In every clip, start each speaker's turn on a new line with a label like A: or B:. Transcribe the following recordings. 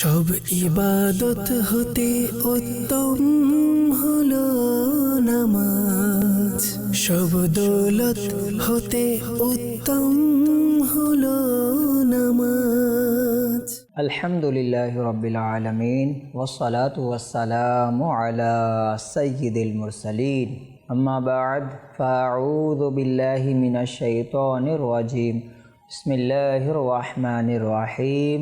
A: সব ইবাদত হতে উত্তম হলো নামাজ সব দৌলত হতে উত্তম হলো নামাজ
B: الحمد لله رب العالمين والصلاة والسلام على سيد المرسلين أما بعد فأعوذ بالله من الشيطان الرجيم بسم الله الرحمن الرحيم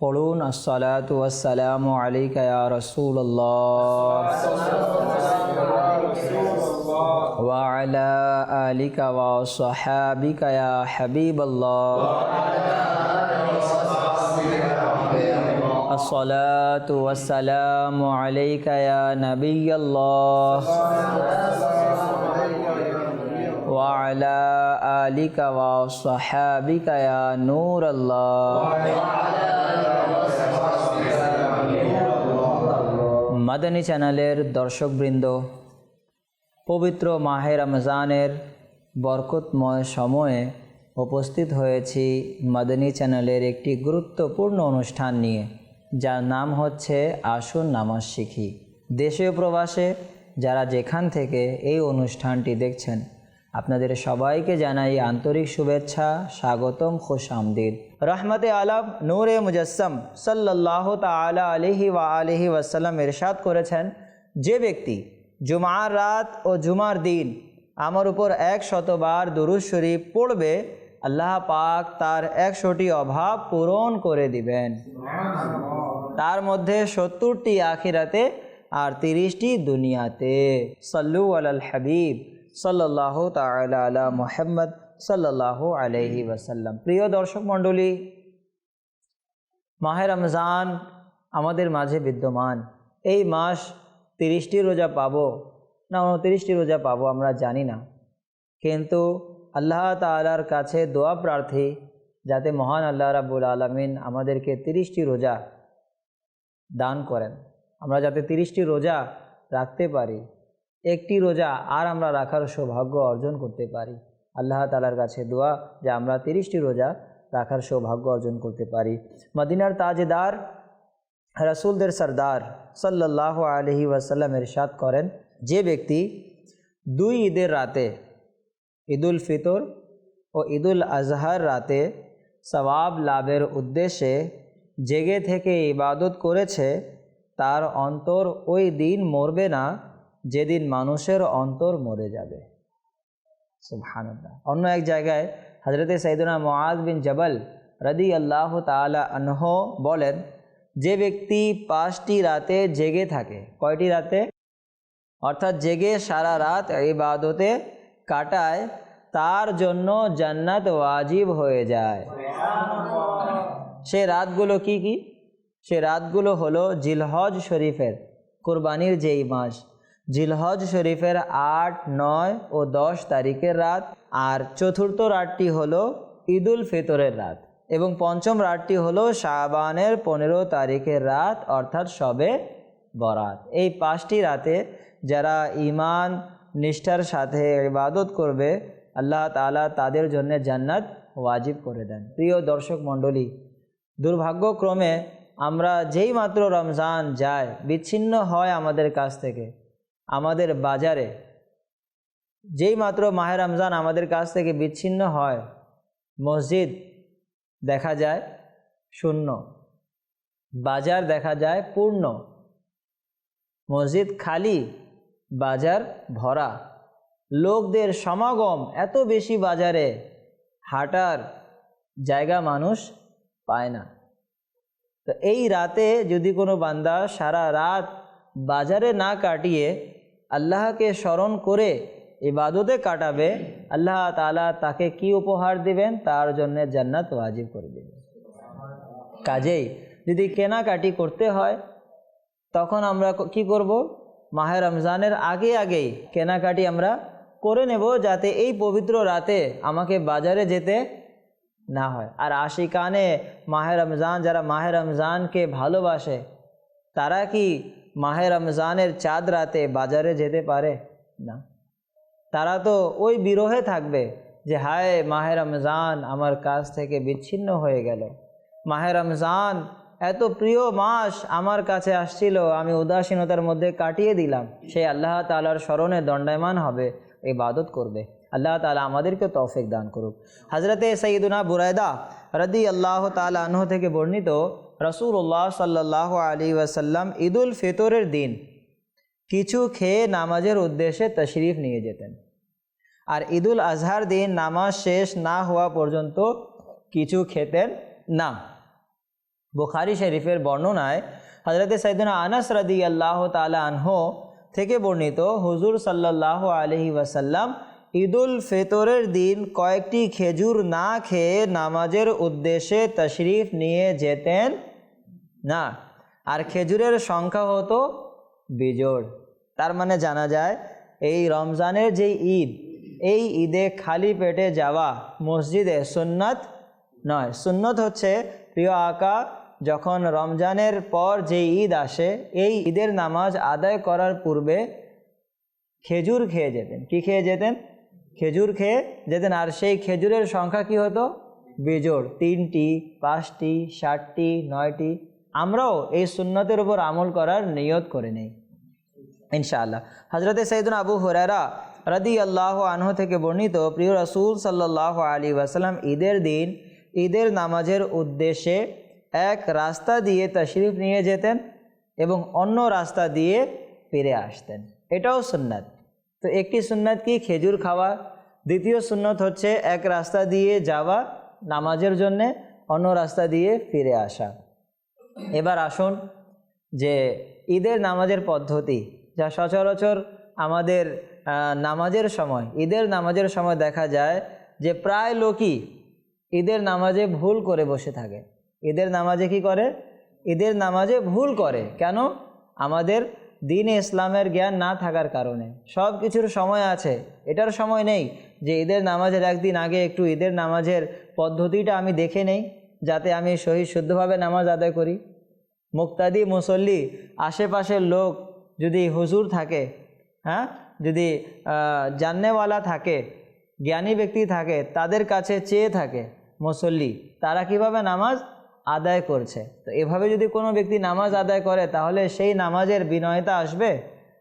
B: قلون الصلاة والسلام عليك يا رسول الله. وعلى آلك وصحابك يا حبيب الله. الصلاة والسلام عليك يا نبي الله. وعلى آلك وصحابك يا نور الله. وعلى মাদানী চ্যানেলের দর্শকবৃন্দ, পবিত্র মাহে রমজানের বরকতময় সময়ে উপস্থিত হয়েছি মাদানী চ্যানেলের একটি গুরুত্বপূর্ণ অনুষ্ঠান নিয়ে, যার নাম হচ্ছে আসুন নামাজ শিখি। দেশীয় প্রবাসে যারা যেখান থেকে এই অনুষ্ঠানটি দেখছেন আপনাদের সবাইকে জানাই আন্তরিক শুভেচ্ছা, স্বাগতম, খুশ আমদিদ। রহমতে আলম, নূরে মুজস্সম সাল্লাহ তালা আলহি ওয়া আলহি ওয়াসাল্লাম ইরশাদ করেছেন, যে ব্যক্তি জুমার রাত ও জুমার দিন আমার উপর এক শতবার দুরুজ শরীফ পড়বে, আল্লাহ পাক তার একশোটি অভাব পূরণ করে দিবেন। তার মধ্যে সত্তরটি আখিরাতে আর তিরিশটি দুনিয়াতে। সাল্লু আলাল হাবিব। সাল্লাহ তালা আলা মোহাম্মদ সাল্লাহ আলহি ওয়াসাল্লাম। প্রিয় দর্শক মণ্ডলী, মাহে রমজান আমাদের মাঝে বিদ্যমান। এই মাস তিরিশটি রোজা পাবো না উনতিরিশটি রোজা পাবো আমরা জানি না। কিন্তু আল্লাহ তালার কাছে দোয়া প্রার্থী, যাতে মহান আল্লাহ রাবুল আলমিন আমাদেরকে তিরিশটি রোজা দান করেন। আমরা যাতে তিরিশটি রোজা রাখতে পারি। একটি রোজা আর আমরা রাখার সৌভাগ্য অর্জন করতে পারি। আল্লাহ তালার কাছে দোয়া যে আমরা তিরিশটি রোজা রাখার সৌভাগ্য অর্জন করতে পারি। মদিনার তাজেদার রাসুলদের সর্দার সাল্লাহ আলহি ওয়াসাল্লাম এরশাদ করেন, যে ব্যক্তি দুই ঈদের রাতে ঈদুল ফিতর ও ঈদুল আজহার রাতে সবাব লাভের উদ্দেশ্যে জেগে থেকে ইবাদত করেছে, তার অন্তর ওই দিন মরবে না। যেদিন মানুষের অন্তর মরে যাবে। অন্য এক জায়গায় হজরতে সৈদুনা মোয়াজ বিন জবল রদি আল্লাহ তালা আনহ বলেন, যে ব্যক্তি পাঁচটি রাতে জেগে থাকে, কয়টি রাতে? অর্থাৎ জেগে সারা রাত ইবাদতে কাটায়, তার জন্য জান্নাত ওয়াজিব হয়ে যায়। সে রাতগুলো কি কি? সে রাতগুলো হলো জিলহজ শরীফের, কোরবানির যেই মাস। জিলহজ শরীফের আট, নয় ও দশ তারিখের রাত, আর চতুর্থ রাতটি হলো ঈদুল ফিতরের রাত এবং পঞ্চম রাতটি হলো শাহবানের পনেরো তারিখের রাত, অর্থাৎ সবে বরাত। এই পাঁচটি রাতে যারা ইমান নিষ্ঠার সাথে ইবাদত করবে, আল্লাহ তালা তাদের জন্য জান্নাত ওয়াজিব করে দেন। প্রিয় দর্শক মণ্ডলী, দুর্ভাগ্যক্রমে আমরা যেই মাত্র রমজান যায়, বিচ্ছিন্ন হয় আমাদের কাছ থেকে। আমাদের বাজারে। যেই মাত্র মাহে রমজান আমাদের কাছ থেকে বিচ্ছিন্ন হয়, মসজিদ দেখা যায় শূন্য, বাজার দেখা যায় পূর্ণ, মসজিদ খালি, বাজার ভরা। লোকদের সমাগম এত বেশি বাজারে, হাঁটার জায়গা মানুষ পায় না। তো এই রাতে যদি কোনো বান্দা সারা রাত বাজারে না কাটিয়ে আল্লাহকে স্মরণ করে ইবাদতে কাটাবে, আল্লাহ তালা তাকে কি উপহার দিবেন? তার জন্য জান্নাত ওয়াজিব করে দেবেন। কাজেই যদি কেনাকাটি করতে হয়, তখন আমরা কি করব? মাহে রমজানের আগে আগেই কেনাকাটি আমরা করে নেব যাতে এই পবিত্র রাতে আমাকে বাজারে যেতে না হয়। আর আশিকানে মাহে রমজান, যারা মাহে রমজানকে ভালোবাসে, তারা কি মাহে রমজানের চাঁদ রাতে বাজারে যেতে পারে? না। তারা তো ওই বিরহে থাকবে যে, হায়, মাহে রমজান আমার কাছ থেকে বিচ্ছিন্ন হয়ে গেল। মাহে রমজান, এত প্রিয় মাস আমার কাছে আসছিল, আমি উদাসীনতার মধ্যে কাটিয়ে দিলাম। সে আল্লাহ তালার স্মরণে দণ্ডায়মান হবে, ইবাদত করবে। আল্লাহ তালা আমাদেরকে তৌফিক দান করুক। হজরতে সঈদুনা বুরায়দা রদি আল্লাহ তালা আনহ থেকে বর্ণিত রসুল্লাহ সাল্লাহ আলী ওয়াসাল্লাম ঈদুল ফিতরের দিন কিছু খেয়ে নামাজের উদ্দেশ্যে তশরিফ নিয়ে যেতেন। আর ঈদুল আজহার দিন নামাজ শেষ না হওয়া পর্যন্ত কিছু খেতেন না। বুখারি শরীফের বর্ণনায় হজরতে সৈদুনা আনাস রাদি আল্লাহ তালা আনহ থেকে বর্ণিত হুজুর সাল্লাহ আলহি ওয়াসাল্লাম ঈদুল ফিতরের দিন কয়েকটি খেজুর না খেয়ে নামাজের উদ্দেশ্যে তশরিফ নিয়ে যেতেন? না। আর খেজুরের সংখ্যা হতো বিজোড়। তার মানে জানা যায়, এই রমজানের যে ঈদ, এই ঈদে খালি পেটে যাওয়া মসজিদে সুন্নত নয়। সুন্নত হচ্ছে প্রিয় আকা। যখন রমজানের পর যে ঈদ আসে, এই ঈদের নামাজ আদায় করার পূর্বে খেজুর খেয়ে যেতেন। কি খেয়ে যেতেন? খেজুর খেয়ে যেতেন আর সেই খেজুরের সংখ্যা কি হতো? বেজোড়। তিনটি, পাঁচটি ষাটটি নয়টি। আমরাও এই সুন্নতের উপর আমল করার নিয়ত করে নেই। ইনশাআল্লাহ। হজরতে সৈদুন আবু হরারা রদি আল্লাহ আনহ থেকে বর্ণিত, প্রিয় রসুল সাল্লাহ আলী ওয়াসাল্লাম ঈদের দিন ঈদের নামাজের উদ্দেশ্যে এক রাস্তা দিয়ে তশরিফ নিয়ে যেতেন এবং অন্য রাস্তা দিয়ে ফিরে আসতেন। এটাও সুন্নাত। তো একটি সুন্নাত কি? খেজুর খাওয়া। দ্বিতীয় সুন্নত হচ্ছে এক রাস্তা দিয়ে যাওয়া নামাজের জন্যে, অন্য রাস্তা দিয়ে ফিরে আসা। এবার আসুন যে ঈদের নামাজের পদ্ধতি, যা সচরাচর আমাদের নামাজের সময়, ঈদের নামাজের সময় দেখা যায় যে প্রায় লোকই ঈদের নামাজে ভুল করে বসে থাকে। ঈদের নামাজে কি করে? ঈদের নামাজে ভুল করে। কেন? আমাদের দিন ইসলামের জ্ঞান না থাকার কারণে। সব কিছুর সময় আছে। এটার সময় নেই যে ঈদের নামাজের একদিন আগে একটু ঈদের নামাজের পদ্ধতিটা আমি দেখে নেই, যাতে আমি সহি শুদ্ধভাবে নামাজ আদায় করি। মুক্তাদি মুসল্লি, আশেপাশের লোক যদি হুজুর থাকে হ্যাঁ? যদি জাননেওয়ালা থাকে, জ্ঞানী ব্যক্তি থাকে, তাদের কাছে চেয়ে থাকে মুসল্লি, তারা কীভাবে নামাজ আদায় করছে। তো এভাবে যদি কোনো ব্যক্তি নামাজ আদায় করে, তাহলে সেই নামাজের বিনয়তা আসবে,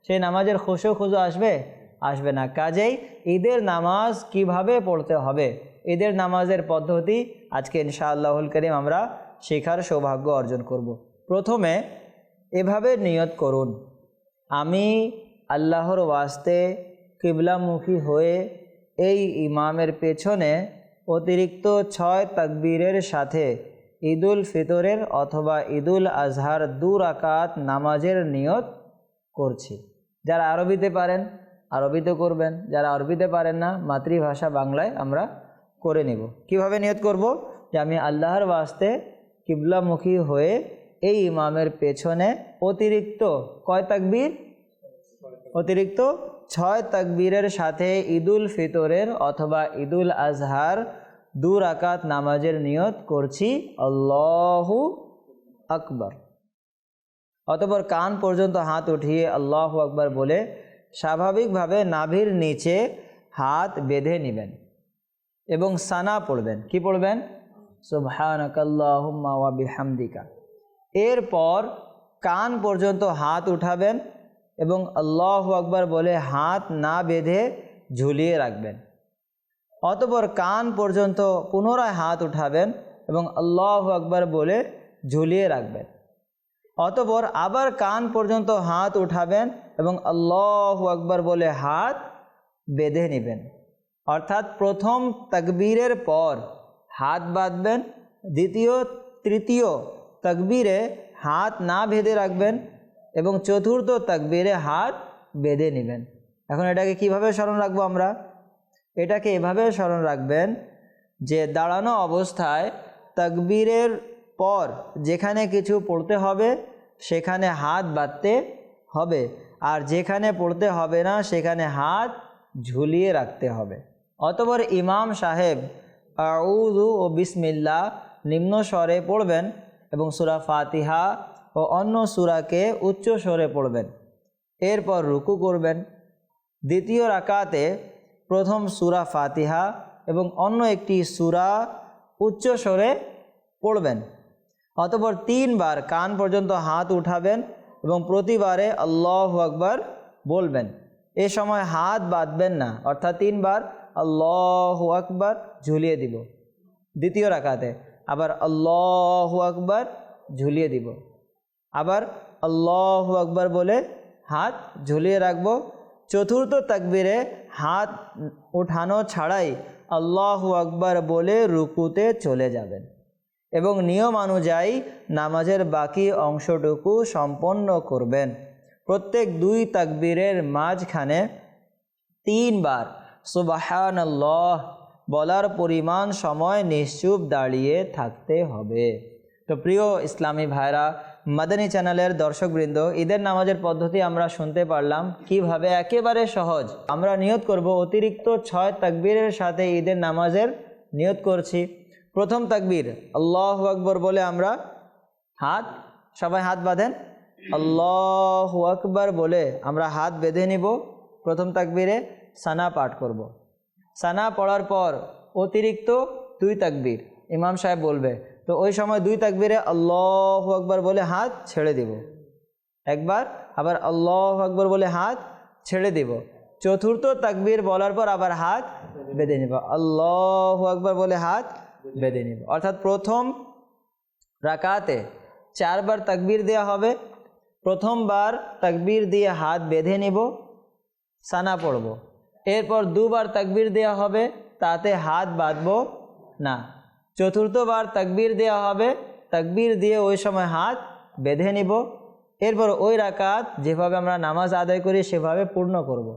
B: সেই নামাজের খুশো খুশো আসবে আসবে না। কাজেই ঈদের নামাজ কীভাবে পড়তে হবে? ঈদের নামাজের পদ্ধতি আজকে ইনশাআল্লাহুল করিম আমরা শেখার সৌভাগ্য অর্জন করব। প্রথমে এভাবে নিয়ত করুন, আমি আল্লাহর ওয়াস্তে কিবলামুখী হয়ে এই ইমামের পেছনে অতিরিক্ত ছয় তাকবীরের সাথে ঈদুল ফিতরের অথবা ঈদুল আজহার দু রাকাত নামাজের নিয়ত করছি। যারা আরবিতে পারেন, আরবিতে করবেন। যারা আরবিতে পারেন না, মাতৃভাষা বাংলায় আমরা করে নিব। কীভাবে নিয়ত করব? যে আমি আল্লাহর বাস্তে কিবলামুখী হয়ে এই ইমামের পেছনে অতিরিক্ত কয় তাকবীর? অতিরিক্ত ছয় তাকবীরের সাথে ঈদুল ফিতরের অথবা ঈদুল আজহার দু রাকাত নামাজের নিয়ত করছি, আল্লাহু আকবর। অতপর কান পর্যন্ত হাত উঠিয়ে আল্লাহ আকবর বলে, স্বাভাবিকভাবে নাভির নিচে হাত বেঁধে নেবেন এবং সানা পড়বেন। কি পড়বেন? সুবহানাকাল্লাহুম্মা ওয়া বিহামদিকা। এরপর কান পর্যন্ত হাত উঠাবেন এবং আল্লাহ আকবর বলে হাত না বেঁধে ঝুলিয়ে রাখবেন। অতপর কান পর্যন্ত পুনরায় হাত উঠাবেন এবং আল্লাহ আকবর বলে ঝুলিয়ে রাখবেন। অতপর আবার কান পর্যন্ত হাত উঠাবেন এবং আল্লাহ আকবর বলে হাত বেঁধে নেবেন। অর্থাৎ প্রথম তকবীরের পর হাত বাঁধবেন, দ্বিতীয়, তৃতীয় তকবীরে হাত না বেঁধে রাখবেন এবং চতুর্থ তাকবীরে হাত বেঁধে নেবেন। এখন এটাকে কীভাবে স্মরণ রাখব আমরা? এটাকে এভাবে স্মরণ রাখবেন যে দাঁড়ানো অবস্থায় তাকবীরের পর যেখানে কিছু পড়তে হবে, সেখানে হাত বাঁধতে হবে। আর যেখানে পড়তে হবে না, সেখানে হাত ঝুলিয়ে রাখতে হবে। অতপর ইমাম সাহেব আউদু ও বিসমিল্লা নিম্ন স্বরে পড়বেন এবং সুরা ফাতিহা ও অন্য সুরাকে উচ্চ স্বরে পড়বেন। এরপর রুকু করবেন। দ্বিতীয় রাকাতে প্রথম সুরা ফাতিহা এবং অন্য একটি সুরা উচ্চ স্বরে পড়বেন। অতপর তিনবার কান পর্যন্ত হাত উঠাবেন এবং প্রতিবারে আল্লাহ আকবার বলবেন। এ সময় হাত বাঁধবেন না, অর্থাৎ তিনবার আল্লাহ আকবার ঝুলিয়ে দিব। দ্বিতীয় রাকাতে আবার আল্লাহ আকবার ঝুলিয়ে দিব। আবার আল্লাহ আকবার বলে হাত ঝুলিয়ে রাখব চতুর্থ তাকবীরে হাত উঠানো ছাড়াই আল্লাহ আকবার বলে রুকুতে চলে যাবেন। এবং নিয়ম অনুযায়ী নামাজের বাকি অংশটুকু সম্পন্ন করবেন। প্রত্যেক দুই তাকবীরের মাঝখানে তিনবার সুবাহান আল্লাহ বলার পরিমাণ সময় নিশ্চুপ দাঁড়িয়ে থাকতে হবে। তো প্রিয় ইসলামী ভাইরা মাদানী চ্যানেলের দর্শকবৃন্দ, ঈদের নামাজের পদ্ধতি আমরা শুনতে পারলাম কীভাবে? একেবারে সহজ। আমরা নিয়ত করব অতিরিক্ত ছয় তাকবীরের সাথে ঈদের নামাজের নিয়ত করছি। প্রথম তাকবীর, আল্লাহ আকবর বলে আমরা হাত, সবাই হাত বাঁধেন। আল্লাহ আকবর বলে আমরা হাত বেঁধে নিব। প্রথম তাকবীরে সানা পাঠ করব। সানা পড়ার পর অতিরিক্ত দুই তাকবীর, ইমাম সাহেব বলবে তো ওই সময় দুই তাকবীরে আল্লাহ আকবর বলে হাত ছেড়ে দিব। একবার আবার আল্লাহ আকবর বলে হাত ছেড়ে দিব। চতুর্থ তাকবীর বলার পর আবার হাত বেঁধে নিব। আল্লাহ আকবর বলে হাত বেঁধে নিব। অর্থাৎ প্রথম রাকাতে চারবার তাকবীর দেওয়া হবে। প্রথমবার তাকবীর দিয়ে হাত বেঁধে নিব, সানা পড়ব। এরপর দুবার তাকবীর দেওয়া হবে, তাতে হাত বাঁধব না। চতুর্থবার তাকবীর দেওয়া হবে। তাকবীর দিয়ে ওই সময় হাত বেঁধে নিব। এরপর ওই রাকাত যেভাবে আমরা নামাজ আদায় করি, সেভাবে পূর্ণ করব।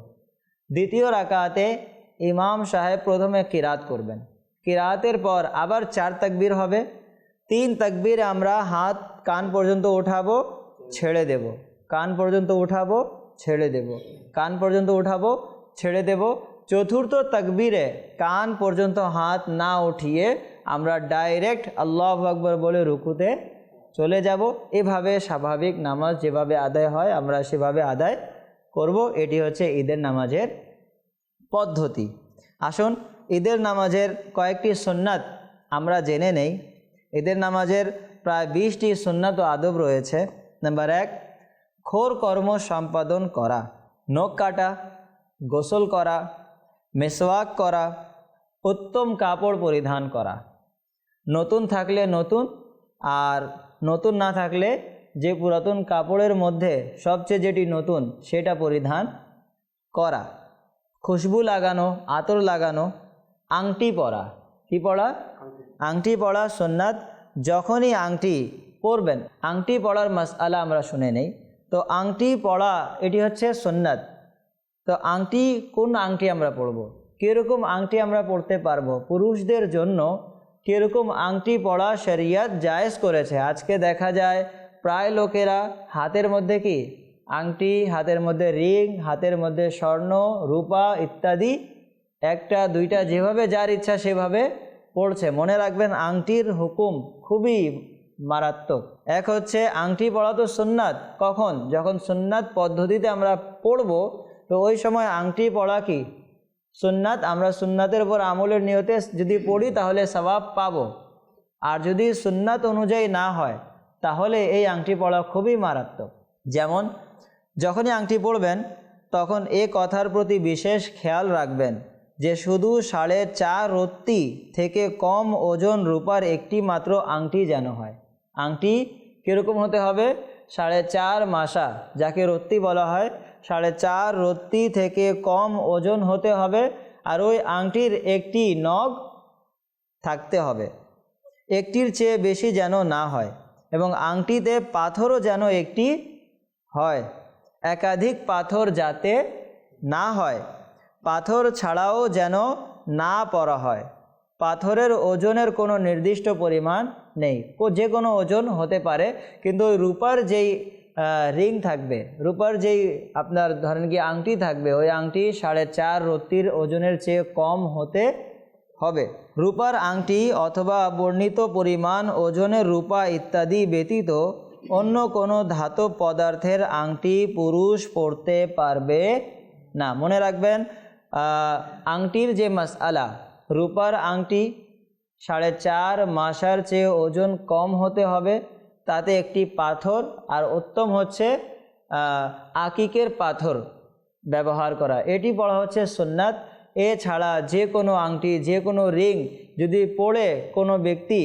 B: দ্বিতীয় রাকাতে ইমাম সাহেব প্রথমে কিরাত করবেন। কিরাতের পর আবার চার তাকবীর হবে। তিন তাকবীর আমরা হাত, কান পর্যন্ত উঠাবো, ছেড়ে দেব। কান পর্যন্ত উঠাবো, ছেড়ে দেব। কান পর্যন্ত উঠাবো, ছেড়ে দেব। চতুর্থ তাকবীরে কান পর্যন্ত হাত না উঠিয়ে আমরা ডাইরেক্ট আল্লাহ আকবর বলে রুকুতে চলে যাব। এভাবে স্বাভাবিক নামাজ যেভাবে আদায় হয়, আমরা সেভাবে আদায় করব। এটি হচ্ছে ঈদের নামাজের পদ্ধতি। আসুন, ঈদের নামাজের কয়েকটি সুন্নাত আমরা জেনে নেই। ঈদের নামাজের প্রায় বিশটি সুন্নাত ও আদব রয়েছে। নাম্বার এক খোর কর্ম সম্পাদন করা, নখ কাটা, গোসল করা, মেসওয়াক করা, উত্তম কাপড় পরিধান করা। নতুন থাকলে নতুন আর নতুন না থাকলে যে পুরাতন কাপড়ের মধ্যে সবচেয়ে যেটি নতুন সেটা পরিধান করা। খুশবু লাগানো, আতর লাগানো, আংটি পরা। কি পরা আংটি পরা সোননাথ যখনই আংটি পরবেন, আংটি পড়ার মাসআলা আমরা শুনে নেই। তো আংটি পড়া, এটি হচ্ছে সোননাথ তো আংটি, কোন আংটি আমরা পরবো কীরকম আংটি আমরা পড়তে পারব? পুরুষদের জন্য কীরকম আংটি পড়া শরিয়াত জায়েজ করেছে? আজকে দেখা যায়, প্রায় লোকেরা হাতের মধ্যে কি? আংটি, হাতের মধ্যে রিং, হাতের মধ্যে স্বর্ণ, রূপা ইত্যাদি। একটা, দুইটা যেভাবে যার ইচ্ছা সেভাবে পড়ছে। মনে রাখবেন, আংটির হুকুম খুবই মারাত্মক। এক হচ্ছে, আংটি পড়া তো সুন্নাত। কখন? যখন সুন্নাত পদ্ধতিতে আমরা পড়ব, তো ওই সময় আংটি পড়া কি? সুন্নাত, আমরা সুন্নাতের উপর আমলের নিয়তে যদি পড়ি তাহলে সবাব পাবো। আর যদি সুন্নাত অনুযায়ী না হয়, তাহলে এই আংটি পড়া খুবই মারাত্মক। যেমন, যখনই আংটি পড়বেন, তখন এ কথার প্রতি বিশেষ খেয়াল রাখবেন যে শুধু সাড়ে চার রত্তি থেকে কম ওজন রূপার একটি মাত্র আংটি যেন হয়। আংটি কীরকম হতে হবে? সাড়ে চার মাসা, যাকে রত্তি বলা হয় সাড়ে চার রত্তি থেকে কম ওজন হতে হবে আর ওই আংটির একটি নগ থাকতে হবে। একটির চেয়ে বেশি যেন না হয় এবং আংটিতে পাথরও যেন একটি হয়। একাধিক পাথর যাতে না হয়। পাথর ছাড়াও যেন না পরা হয়। পাথরের ওজনের কোনো নির্দিষ্ট পরিমাণ নেই। যে কোনো ওজন হতে পারে, কিন্তু ওই রূপার যেই রিং থাকবে। রূপার যেই আপনার ধরেন কি আংটি থাকবে, ওই আংটি সাড়ে চার রত্তির ওজনের চেয়ে কম হতে হবে। রূপার আংটি অথবা বর্ণিত পরিমাণ ওজনের রূপা ইত্যাদি ব্যতীত অন্য কোনো ধাতব পদার্থের আংটি পুরুষ পরতে পারবে না। মনে রাখবেন আংটির যে মাসআলা, রূপার আংটি সাড়ে চার মাসার চেয়ে ওজন কম হতে হবে। তাতে একটি পাথর আর উত্তম হচ্ছে আকিকের পাথর ব্যবহার করা। এটি পড়া হচ্ছে সুন্নাত। এছাড়া যে কোনো আংটি, যে কোনো রিং যদি পড়ে কোনো ব্যক্তি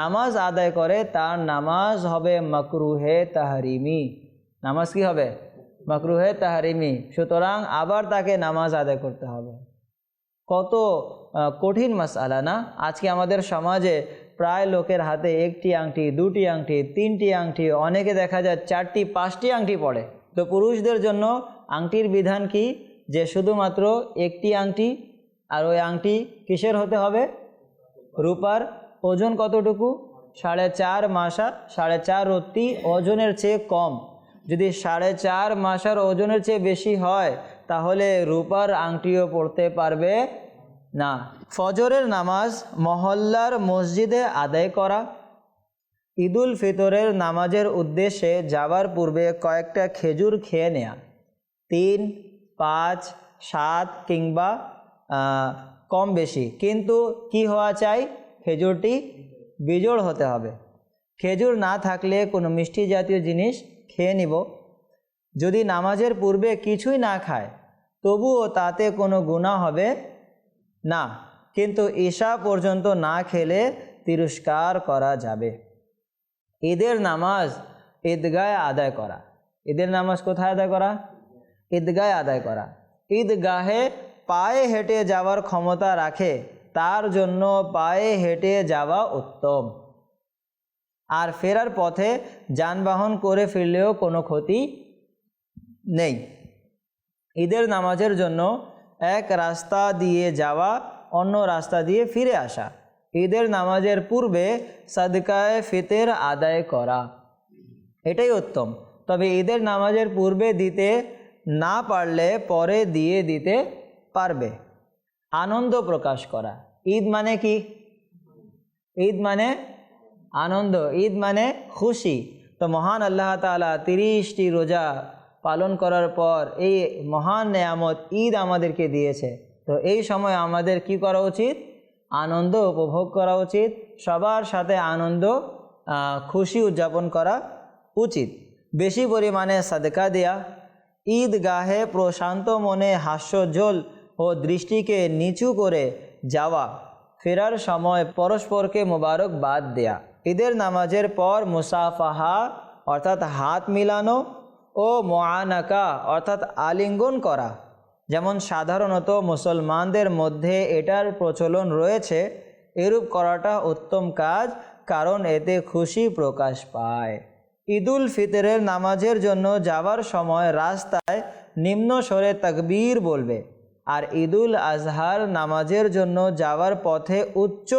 B: নামাজ আদায় করে, তার নামাজ হবে মকরুহে তাহারিমি। নামাজ কি হবে? মকরুহে তাহারিমি। সুতরাং আবার তাকে নামাজ আদায় করতে হবে। কত কঠিন মাসালা না? আজকে আমাদের সমাজে প্রায় লোকের হাতে একটি আংটি, দুটি আংটি, তিনটি আংটি, অনেকে দেখা যায় চারটি, পাঁচটি আংটি পড়ে তো পুরুষদের জন্য আংটির বিধান কি? যে শুধুমাত্র একটি আংটি আর ওই আংটি কিসের হতে হবে? রূপার। ওজন কতটুকু? সাড়ে চার মাসা, সাড়ে চার রত্তি ওজনের চেয়ে কম। যদি সাড়ে চার মাসার ওজনের চেয়ে বেশি হয়, তাহলে রূপার আংটিও পড়তে পারবে না। ফজরের নামাজ মহল্লার মসজিদে আদায় করা। ঈদুল ফিতরের নামাজের উদ্দেশ্যে যাওয়ার পূর্বে কয়েকটা খেজুর খেয়ে নেয়া। তিন, পাঁচ, সাত কিংবা কম বেশি। কিন্তু কি হওয়া চাই? খেজুরটি বিজোড় হতে হবে। খেজুর না থাকলে কোনো মিষ্টি জাতীয় জিনিস খেয়ে নিব। যদি নামাজের পূর্বে কিছুই না খায়, তবুও তাতে কোনো গুণা হবে না। কিন্তু ঈশা পর্যন্ত না খেলে তিরস্কার করা যাবে। ঈদের নামাজ ঈদগায় আদায় করা। ঈদের নামাজ কোথায় আদায় করা? ঈদগায় আদায় করা। ঈদগাহে পায়ে হেঁটে যাওয়ার ক্ষমতা রাখে, তার জন্য পায়ে হেঁটে যাওয়া উত্তম। আর ফেরার পথে যানবাহন করে ফিরলেও কোনো ক্ষতি নেই। ঈদের নামাজের জন্য এক রাস্তা দিয়ে যাওয়া অন্য রাস্তা দিয়ে ফিরে আসা। ঈদের নামাজের পূর্বে সাদকায় ফিতের আদায় করা। এটাই উত্তম। তবে ঈদের নামাজের পূর্বে দিতে না পারলে পরে দিয়ে দিতে পারবে। আনন্দ প্রকাশ করা। ঈদ মানে কি? ঈদ মানে আনন্দ। ঈদ মানে খুশি। তো মহান আল্লাহ তালা তিরিশটি রোজা পালন করার পর এই মহান নেয়ামত ঈদ আমাদেরকে দিয়েছে। তো এই সময় আমাদের কি করা উচিত? আনন্দ উপভোগ করা উচিত। সবার সাথে আনন্দ খুশি উদযাপন করা উচিত। বেশি পরিমাণে সাদকা দেয়া, ঈদগাহে প্রশান্ত মনে হাস্যজ্জ্বল ও দৃষ্টিকে নিচু করে যাওয়া, ফেরার সময় পরস্পরকে মোবারক বাদ দেয়া, ঈদের নামাজের পর মুসাফাহা, অর্থাৎ হাত মিলানো ও মোয়ানাকা অর্থাৎ আলিঙ্গন করা। যেমন সাধারণত মুসলমানদের মধ্যে এটার প্রচলন রয়েছে, এরূপ করাটা উত্তম কাজ, কারণ এতে খুশি প্রকাশ পায়। ঈদুল ফিতরের নামাজের জন্য যাওয়ার সময় রাস্তায় নিম্ন স্বরে তাকবীর বলবে, আর ঈদুল আজহার নামাজের জন্য যাওয়ার পথে উচ্চ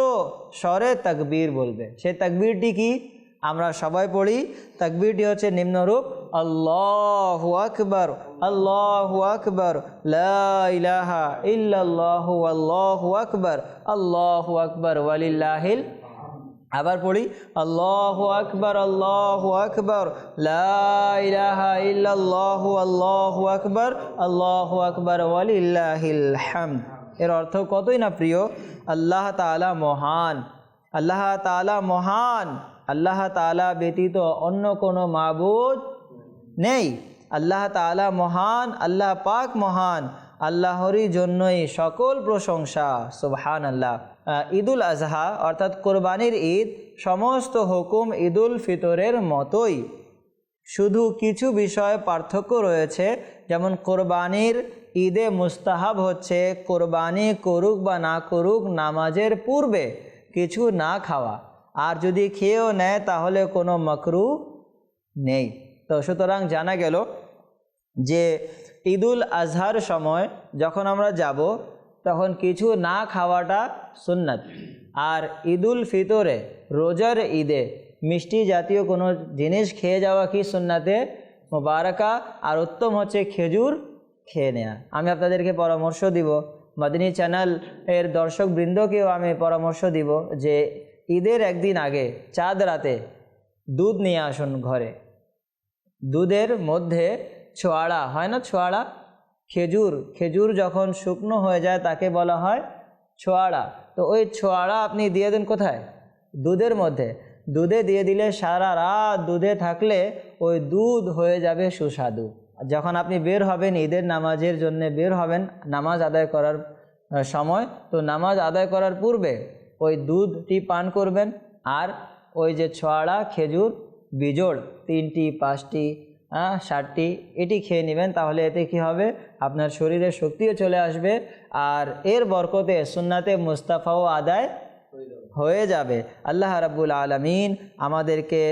B: স্বরে তাকবীর বলবে। সেই তাকবীরটি কি? আমরা সবাই পড়ি। তাকবীরটি হচ্ছে নিম্নরূপ আল্লাহু আকবার আল্লাহু আকবার ইলাহা ইল্লাল্লাহু, আল্লাহু আকবার আল্লাহু আকবার, ওয়ালিল্লাহিল আবার পড়ি, আল্লাহু আকবার আল্লাহু আকবার, লা ইলাহা ইল্লাল্লাহু, আল্লাহু আকবার আল্লাহু আকবার, ওয়ালিল্লাহিল হামদ। এর অর্থ কতই না প্রিয়? আল্লাহ তাআলা মহান, আল্লাহ তাআলা মহান, আল্লাহ তাআলা ব্যতীত অন্য কোনো মাবুদ নেই। আল্লাহ তাআলা মহান, আল্লাহ পাক মহান, আল্লাহরই জন্যই সকল প্রশংসা সুবহান আল্লাহ ঈদুল আজহা অর্থাৎ কোরবানির ঈদ সমস্ত হুকুম ঈদুল ফিতরের মতোই। শুধু কিছু বিষয়ে পার্থক্য রয়েছে, যেমন কোরবানির ঈদে মুস্তাহাব হচ্ছে কোরবানি করুক বা না করুক নামাজের পূর্বে কিছু না খাওয়া। আর যদি খেয়েও নেয় তাহলে কোনো মকরু নেই। তো সুতরাং জানা গেল যে ঈদুল আজহার সময় যখন আমরা যাব, তখন কিছু না খাওয়াটা সুন্নাত। আর ঈদুল ফিতরে, রোজার ঈদে মিষ্টি জাতীয় কোনো জিনিস খেয়ে যাওয়া কি সুন্নাতে? মোবারকা। আর উত্তম হচ্ছে খেজুর খেয়ে নেয়া। আমি আপনাদেরকে পরামর্শ দিব। মাদিনী চ্যানেল এর দর্শক বৃন্দকেও আমি পরামর্শ দিব যে ঈদের একদিন আগে চাঁদ রাতে দুধ নিয়ে আসুন ঘরে। দুধের মধ্যে ছোয়াড়া, হয় না ছোয়াড়া? খেজুর। খেজুর যখন শুকনো হয়ে যায় তাকে বলা হয় ছোয়াড়া। তো ওই ছোয়াড়া আপনি দিয়ে দেন কোথায়? দুধের মধ্যে। দুধে দিয়ে দিলে সারা রাত দুধে থাকলে ওই দুধ হয়ে যাবে সুস্বাদু। যখন আপনি বের হবেন, ঈদের নামাজের জন্য বের হবেন, নামাজ আদায় করার সময়, তো নামাজ আদায় করার পূর্বে ওই দুধটি পান করবেন। আর ওই যে ছড়া খেজুর, বিজোড় তিনটি পাঁচটি হ্যাঁ ষাটটি এটি খেয়ে নেবেন তাহলে এতে কি হবে? আপনার শরীরে শক্তিও চলে আসবে আর এর বরকতে সুন্নাতে মুস্তাফাও আদায় হয়ে যাবে। আল্লাহ রাব্বুল আলমিন আমাদেরকে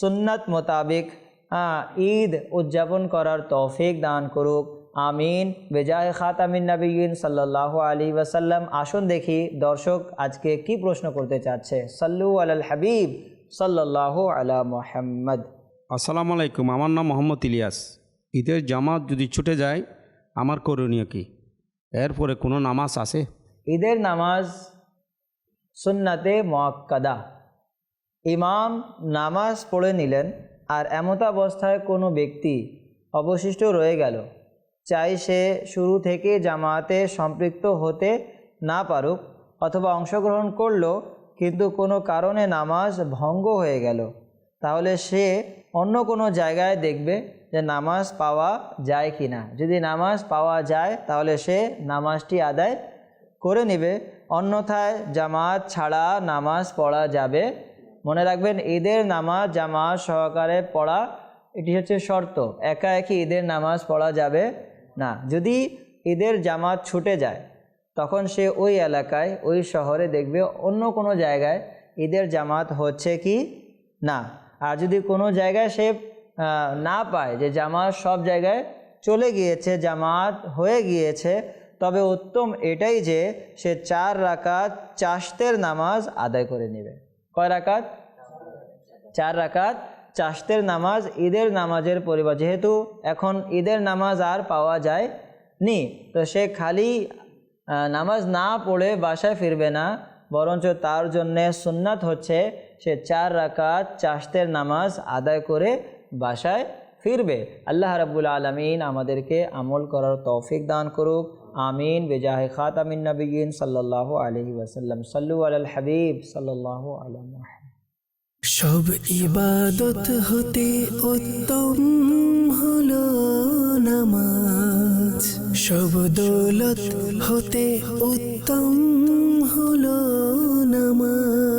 B: সুন্নাত মোতাবিক হ্যাঁ, ঈদ উদযাপন করার তৌফিক দান করুক। আমিন। বেজায় খাতামিন নবীন সাল্লাহ আলী ওয়াসাল্লাম। আসুন দেখি দর্শক আজকে কি প্রশ্ন করতে চাচ্ছে। সাল্লু আলাল হাবিব সাল্লাহ আলা মোহাম্মদ।
C: আসসালামু আলাইকুম, আমার নাম মোহাম্মদ ইলিয়াস। ঈদের জামাত যদি ছুটে যায়, আমার করণীয় কি? এরপরে কোনো নামাজ আছে?
B: ঈদের নামাজ সুন্নাতে মোয়াক্কাদা ইমাম নামাজ পড়ে নিলেন আর এমতাবস্থায় কোনো ব্যক্তি অবশিষ্ট রয়ে গেল। চাই সে শুরু থেকে জামাতে সম্পৃক্ত হতে না পারুক অথবা অংশগ্রহণ করল, কিন্তু কোনো কারণে নামাজ ভঙ্গ হয়ে গেল। তাহলে সে অন্য কোনো জায়গায় দেখবে যে নামাজ পাওয়া যায় কি না। যদি নামাজ পাওয়া যায়, তাহলে সে নামাজটি আদায় করে নেবে। অন্যথায় জামাত ছাড়া নামাজ পড়া যাবে। মনে রাখবেন, ঈদের নামাজ জামাত সহকারে পড়া, এটি হচ্ছে শর্ত। একা একই ঈদের নামাজ পড়া যাবে না। যদি ঈদের জামাত ছুটে যায়, তখন সে ওই এলাকায়, ওই শহরে দেখবে অন্য কোনো জায়গায় ঈদের জামাত হচ্ছে কি না। আর যদি কোনো জায়গায় সে না পায় যে জামাত সব জায়গায় চলে গিয়েছে, জামাত হয়ে গিয়েছে, তবে উত্তম এটাই যে সে চার রাকাত চাষতের নামাজ আদায় করে নেবে। কয় রাকাত? চার রাকাত চাষতের নামাজ ঈদের নামাজের পরিবার। যেহেতু এখন ঈদের নামাজ আর পাওয়া যায় নি তো সে খালি নামাজ না পড়ে বাসায় ফিরবে না, বরঞ্চ তার জন্যে সুন্নাত হচ্ছে সে চার রাকাত চাষতের নামাজ আদায় করে বাসায় ফিরবে। আল্লাহ রাব্বুল আলমিন আমাদেরকে আমল করার তৌফিক দান করুক। আমিন। বেজাহে খাতামিন নবীন সাল্লাহ আলহি ওয়াসাল্লাম। সাল্লু আল হাবিব সাল্লাহ আলম
A: সব ইবাদত হতে উত্তম হলো নামাজ। সব দৌলত হতে উত্তম হলো নামাজ।